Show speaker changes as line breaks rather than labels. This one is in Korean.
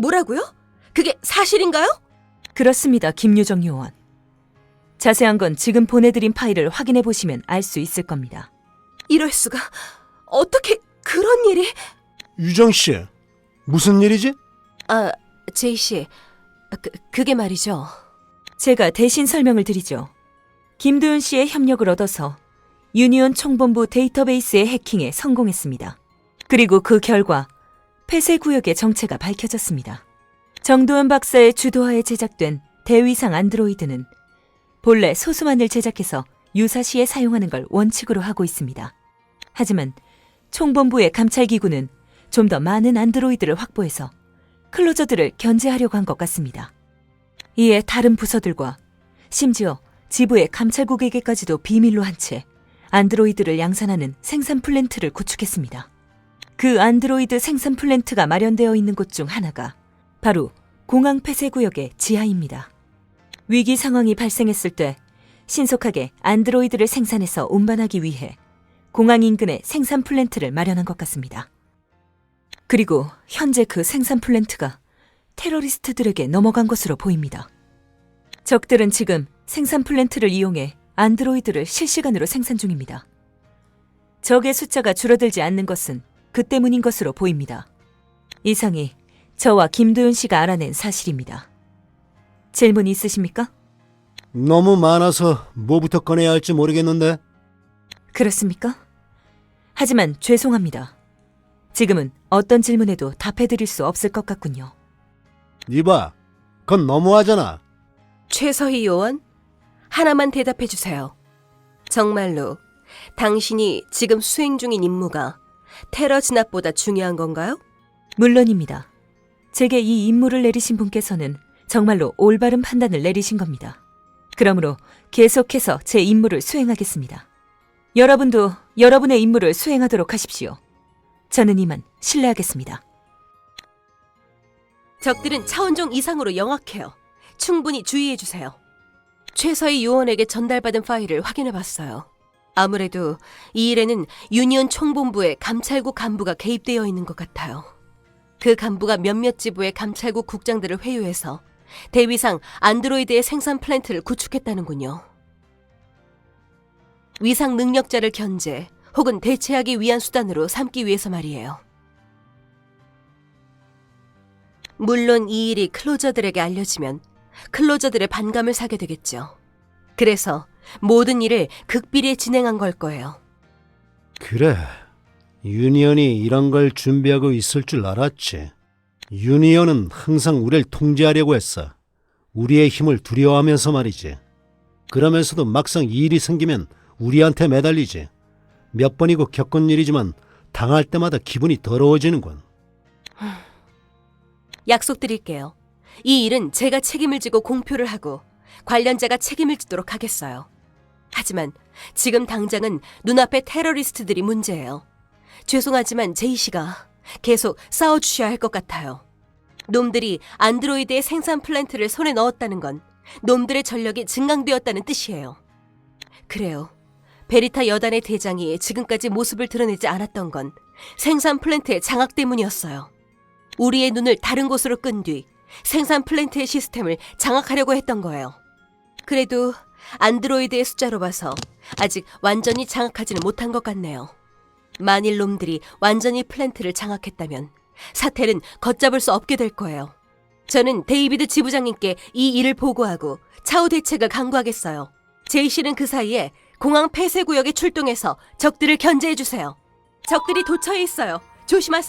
뭐라고요? 그게 사실인가요?
그렇습니다, 김유정 요원. 자세한 건 지금 보내드린 파일을 확인해 보시면 알 수 있을 겁니다.
이럴 수가. 어떻게 그런 일이?
유정 씨, 무슨 일이지?
아, 제이 씨. 그, 그게 말이죠.
제가 대신 설명을 드리죠. 김도윤 씨의 협력을 얻어서 유니온 총본부 데이터베이스의 해킹에 성공했습니다. 그리고 그 결과 폐쇄 구역의 정체가 밝혀졌습니다. 정도현 박사의 주도하에 제작된 대위상 안드로이드는 본래 소수만을 제작해서 유사시에 사용하는 걸 원칙으로 하고 있습니다. 하지만 총본부의 감찰기구는 좀 더 많은 안드로이드를 확보해서 클로저들을 견제하려고 한 것 같습니다. 이에 다른 부서들과 심지어 지부의 감찰국에게까지도 비밀로 한 채 안드로이드를 양산하는 생산 플랜트를 구축했습니다. 그 안드로이드 생산 플랜트가 마련되어 있는 곳 중 하나가 바로 공항 폐쇄 구역의 지하입니다. 위기 상황이 발생했을 때 신속하게 안드로이드를 생산해서 운반하기 위해 공항 인근에 생산 플랜트를 마련한 것 같습니다. 그리고 현재 그 생산 플랜트가 테러리스트들에게 넘어간 것으로 보입니다. 적들은 지금 생산 플랜트를 이용해 안드로이드를 실시간으로 생산 중입니다. 적의 숫자가 줄어들지 않는 것은 그 때문인 것으로 보입니다. 이상이 저와 김도윤 씨가 알아낸 사실입니다. 질문 있으십니까?
너무 많아서 뭐부터 꺼내야 할지 모르겠는데.
그렇습니까? 하지만 죄송합니다. 지금은 어떤 질문에도 답해드릴 수 없을 것 같군요.
이봐, 그건 너무하잖아.
최서희 요원, 하나만 대답해 주세요. 정말로 당신이 지금 수행 중인 임무가 테러 진압보다 중요한 건가요?
물론입니다. 제게 이 임무를 내리신 분께서는 정말로 올바른 판단을 내리신 겁니다. 그러므로 계속해서 제 임무를 수행하겠습니다. 여러분도 여러분의 임무를 수행하도록 하십시오. 저는 이만 실례하겠습니다.
적들은 차원종 이상으로 영악해요. 충분히 주의해 주세요. 최서희 요원에게 전달받은 파일을 확인해 봤어요. 아무래도 이 일에는 유니온 총본부의 감찰국 간부가 개입되어 있는 것 같아요. 그 간부가 몇몇 지부의 감찰국 국장들을 회유해서 대위상 안드로이드의 생산 플랜트를 구축했다는군요. 위상 능력자를 견제 혹은 대체하기 위한 수단으로 삼기 위해서 말이에요. 물론 이 일이 클로저들에게 알려지면 클로저들의 반감을 사게 되겠죠. 그래서 모든 일을 극비리에 진행한 걸 거예요.
그래, 유니언이 이런 걸 준비하고 있을 줄 알았지. 유니언은 항상 우리를 통제하려고 했어. 우리의 힘을 두려워하면서 말이지. 그러면서도 막상 이 일이 생기면 우리한테 매달리지. 몇 번이고 겪은 일이지만 당할 때마다 기분이 더러워지는군.
약속드릴게요. 이 일은 제가 책임을 지고 공표를 하고 관련자가 책임을 지도록 하겠어요. 하지만 지금 당장은 눈앞의 테러리스트들이 문제예요. 죄송하지만 제이 씨가 계속 싸워주셔야 할 것 같아요. 놈들이 안드로이드의 생산 플랜트를 손에 넣었다는 건 놈들의 전력이 증강되었다는 뜻이에요. 그래요. 베리타 여단의 대장이 지금까지 모습을 드러내지 않았던 건 생산 플랜트의 장악 때문이었어요. 우리의 눈을 다른 곳으로 끈 뒤 생산 플랜트의 시스템을 장악하려고 했던 거예요. 그래도 안드로이드의 숫자로 봐서 아직 완전히 장악하지는 못한 것 같네요. 만일 놈들이 완전히 플랜트를 장악했다면 사태는 걷잡을 수 없게 될 거예요. 저는 데이비드 지부장님께 이 일을 보고하고 차후 대책을 강구하겠어요. 제이 씨는 그 사이에 공항 폐쇄 구역에 출동해서 적들을 견제해 주세요. 적들이 도처에 있어요. 조심하세요.